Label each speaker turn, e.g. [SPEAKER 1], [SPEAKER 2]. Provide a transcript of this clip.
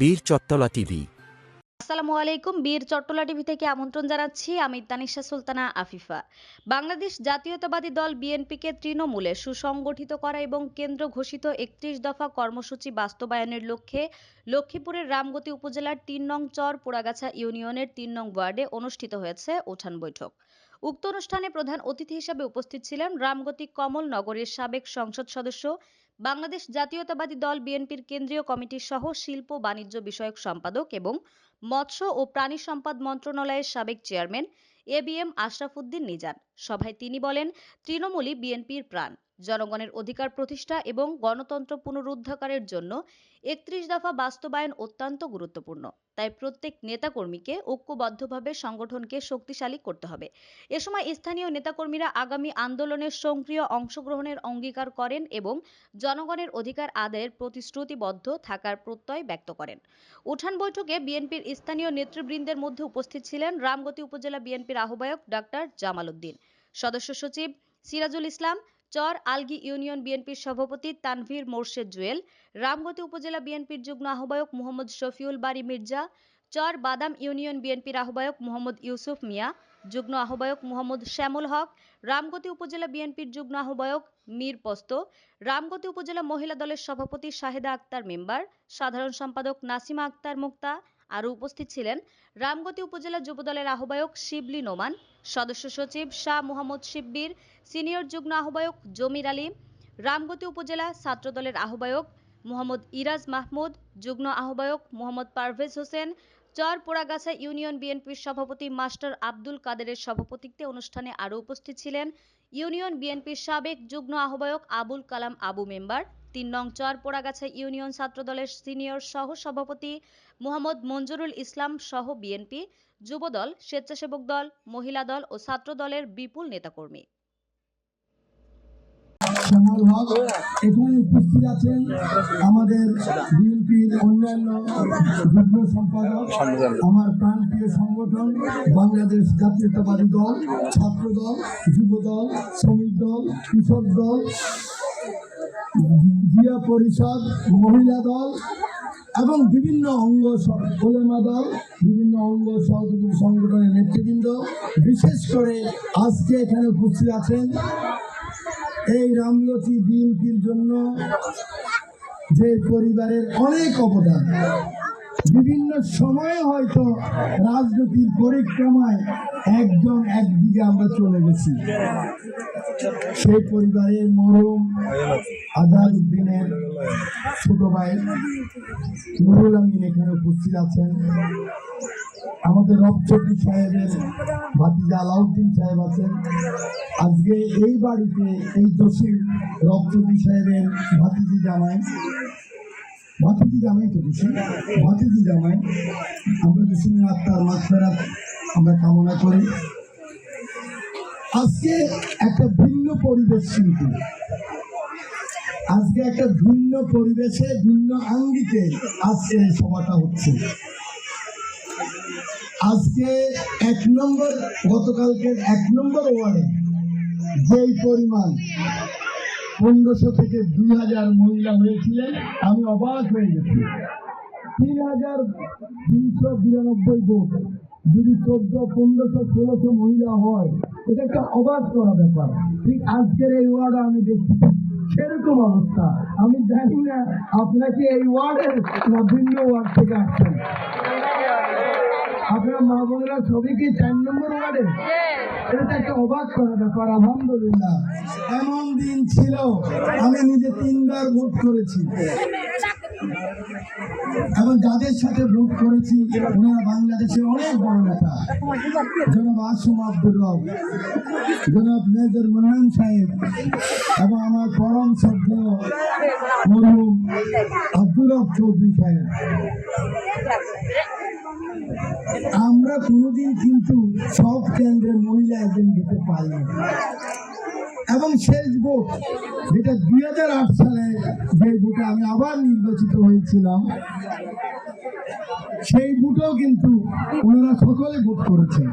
[SPEAKER 1] বীর চত্তলা টিভি।
[SPEAKER 2] আসসালামু আলাইকুম, বীর চট্টলা টিভি থেকে আমন্ত্রণ জানাচ্ছি। আমি তানিশা সুলতানা আফিফা। বাংলাদেশ জাতীয়তাবাদী দল বিএনপিকে তৃণমূলে সুসংগঠিত করা এবং কেন্দ্র ঘোষিত একত্রিশ দফা কর্মসূচি বাস্তবায়নের লক্ষ্যে লক্ষ্মীপুরের রামগতি উপজেলার তিন নং চর পোড়াগাছা ইউনিয়নের তিন নং ওয়ার্ডে অনুষ্ঠিত হয়েছে উঠান বৈঠক। উক্ত অনুষ্ঠানে প্রধান অতিথি হিসেবে উপস্থিত ছিলেন রামগতি কমল নগরের সাবেক সংসদ সদস্য বাংলাদেশ জাতীয়তাবাদী দল বিএনপির কেন্দ্রীয় কমিটির সহ শিল্প বাণিজ্য বিষয়ক সম্পাদক এবং মৎস্য ও প্রাণী সম্পদ মন্ত্রণালয়ের সাবেক chairman A B M Ashrafuddin Nizan সভায় তিনি বলেন, তৃণমূলই বিএনপির প্রাণ। জনগণের অধিকার প্রতিষ্ঠা এবং গণতন্ত্র পুনরুদ্ধারের জন্য একত্রিশ দফা বাস্তবায়ন অত্যন্ত গুরুত্বপূর্ণ। তাই প্রত্যেক নেতাকর্মীকে ঐক্যবদ্ধভাবে সংগঠনকে শক্তিশালী করতে হবে। এ সময় স্থানীয় নেতাকর্মীরা আগামী আন্দোলনের সক্রিয় অংশগ্রহণের অঙ্গীকার করেন এবং জনগণের অধিকার আদায়ের প্রতিশ্রুতিবদ্ধ থাকার প্রত্যয় ব্যক্ত করেন। উঠান বৈঠকে বিএনপির স্থানীয় নেতৃবৃন্দের মধ্যে উপস্থিত ছিলেন রামগতি উপজেলা বিএনপির আহ্বায়ক ডাক্তার জামাল উদ্দিন। সদস্য সচিব সিরাজুল ইসলাম চর আলগি ইউনিয়ন বিএনপির সভাপতি তানভীর মোর্শেদ জুয়েল, রামগতি উপজেলা বিএনপির যুগ্ম আহ্বায়ক মোহাম্মদ শফিউল বাড়ি মির্জা, চর বাদাম ইউনিয়ন বিএনপির আহ্বায়ক মোহাম্মদ ইউসুফ মিয়া, যুগ্ম আহ্বায়ক মোহাম্মদ শ্যামল হক, রামগতি উপজেলা বিএনপির যুগ্ম আহ্বায়ক মীর পস্ত, রামগতি উপজেলা মহিলা দলের সভাপতি শাহেদা আক্তার মেম্বার, সাধারণ সম্পাদক নাসিমা আক্তার মুক্তা আরও উপস্থিত ছিলেন রামগতি উপজেলা যুবদলের আহ্বায়ক শিবলি নোমান, সদস্য সচিব শাহ মোহাম্মদ শিব্বির, সিনিয়র যুগ্ম আহ্বায়ক জমির আলী, রামগতি উপজেলা ছাত্রদলের আহ্বায়ক মোহাম্মদ ইরাজ মাহমুদ, যুগ্ম আহ্বায়ক মোহাম্মদ পারভেজ হোসেন চর পোড়াগাছা ইউনিয়ন বিএনপির সভাপতি মাস্টার আব্দুল কাদেরের সভাপতিত্বে অনুষ্ঠানে আরও উপস্থিত ছিলেন ইউনিয়ন বিএনপির সাবেক যুগ্ম আহ্বায়ক আবুল কালাম আবু মেম্বার তিন নং চর পোড়াগাছা ইউনিয়ন ছাত্রদলের সিনিয়র সহ সভাপতি মোহাম্মদ মঞ্জুরুল ইসলাম সহ বিএনপি, যুবদল, স্বেচ্ছাসেবক দল, মহিলা দল ও ছাত্র দলের বিপুল নেতাকর্মী।
[SPEAKER 3] এখানে উপস্থিত আছেন আমাদের বিএনপির অন্যান্য যুগ্ম সম্পাদক, আমার প্রাণপ্রিয় সংগঠন, বাংলাদেশ জাতীয়তাবাদী দল ছাত্র দল যুব দল শ্রমিক দল, কৃষক দল জিয়া পরিষদ, মহিলা দল এবং বিভিন্ন অঙ্গ ওলেমা দল, বিভিন্ন অঙ্গ সহযোগী সংগঠনের নেতৃবৃন্দ, বিশেষ করে আজকে এখানে উপস্থিত আছেন এই রামলতি বিএনপির জন্য যে পরিবারের অনেক অবদান। বিভিন্ন সময়ে হয়তো রাজনীতির পরিক্রমায় একজন একদিকে আমরা চলে গেছি। সেই পরিবারের মরম আজাদ উদ্দিনের ছোট ভাই নুরুল আমিন এখানে উপস্থিত আছেন। আমাদের রবচকি সাহেবের ভাতিজা আলাউদ্দিন সাহেব আছেন। আজকে এই বাড়িতে এই জসিম রবচকি সাহেবের ভাতিজি জামাই ভাতিজি জামাই তো জসিম ভাতিজি জামাই, আমরা জসিমের আত্মার মাত্রার আমরা কামনা করি। আজকে একটা ভিন্ন পরিবেশ কিন্তু। আজকে একটা ভিন্ন পরিবেশে, ভিন্ন আঙ্গিকে আজকে এই সভাটা হচ্ছে। আজকে এক নম্বর গতকালকে এক নম্বর ওয়ার্ডে যেই পরিমাণ পনেরোশো থেকে দুই হাজার মহিলা হয়েছিলেন, আমি অবাক হয়ে গেছি। তিন হাজার তিনশো বিরানব্বই ভোট, যদি চোদ্দ, পনেরোশো, ষোলোশো মহিলা হয়, এটা একটা অবাক করা ব্যাপার। ঠিক আজকের এই ওয়ার্ডে আমি দেখছি সেরকম অবস্থা। আমি জানি না আপনাকে এই ওয়ার্ডের না ভিন্ন ওয়ার্ড থেকে আসছেন? আপনার মা বোনেরা ছবি কি চার নম্বর ওয়ার্ডে? এটা তো একটা অবাক করা ব্যাপার আলহামদুলিল্লাহ। এমন দিন ছিল আমি নিজে তিনবার ভোট করেছি। এবং যাদের সাথে ভোট করেছি ওনারা বাংলাদেশের অনেক বড় নেতা। জনাব আসম আব্দুর রব, জনাব মেজর মন্নান সাহেব, এবং আমার পরম শ্রদ্ধ মরহুম আব্দুর রব চৌধুরী সাহেব। আমরা কোনোদিন কিন্তু সব কেন্দ্রে মহিলা একজন দিতে পারি এবং শেষ ভোট, যেটা দুই হাজার আট সালে যে ভোটে আমি আবার নির্বাচিত হয়েছিলাম, সেই ভোটেও কিন্তু ওনারা সকলে ভোট করেছেন।